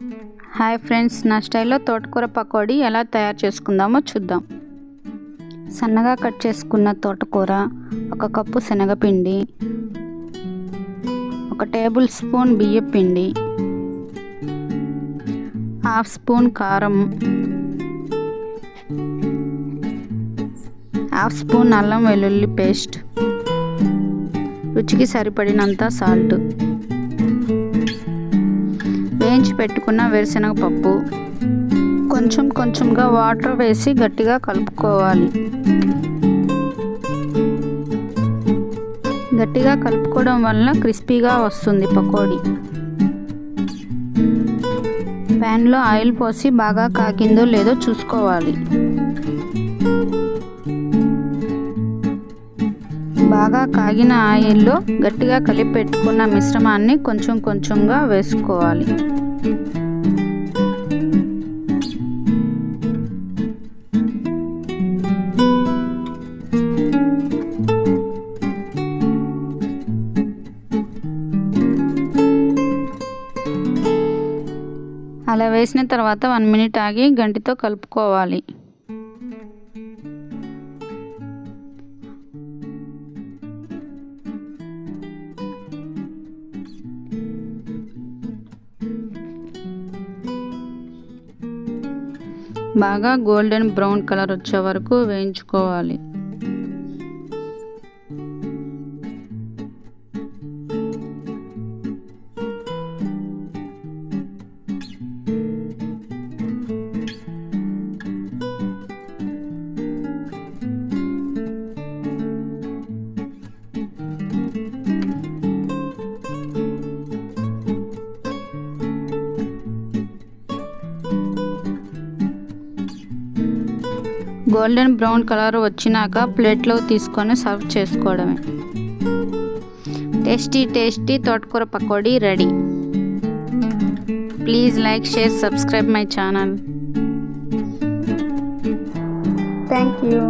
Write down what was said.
Hi friends నా స్టైల్లో తోటకూర పకోడీ ఎలా తయారు చేసుకుందామో చూద్దాం. సన్నగా కట్ చేసుకున్న తోటకూర ఒక కప్పు శనగపిండి ఒక టేబుల్ స్పూన్ బియ్యం పిండి హాఫ్ స్పూన్ కారం హాఫ్ స్పూన్ అల్లం వెల్లుల్లి పేస్ట్ రుచికి సరిపడినంత సాల్ట్. పెట్టుకున్న వేరుశనగ పప్పు కొంచెం కొంచెంగా వాటర్ వేసి గట్టిగా కలుపుకోవాలి. గట్టిగా కలుపుకోవడం వల్ల క్రిస్పీగా వస్తుంది పకోడీ. ప్యాన్లో ఆయిల్ పోసి బాగా కాకిందో లేదో చూసుకోవాలి. బాగా కాగిన ఆయిల్లో గట్టిగా కలిపి పెట్టుకున్న మిశ్రమాన్ని కొంచెం కొంచెంగా వేసుకోవాలి. అలా వేసిన తర్వాత వన్ మినిట్ ఆగి గంటితో కలుపుకోవాలి. బాగా గోల్డెన్ బ్రౌన్ కలర్ వచ్చే వరకు వేయించుకోవాలి. గోల్డెన్ బ్రౌన్ కలర్ వచ్చినాక ప్లేట్లో తీసుకొని సర్వ్ చేసుకోవడమే. టేస్టీ టేస్టీ తోటకూర pakodi ready. Please like share subscribe my channel. Thank you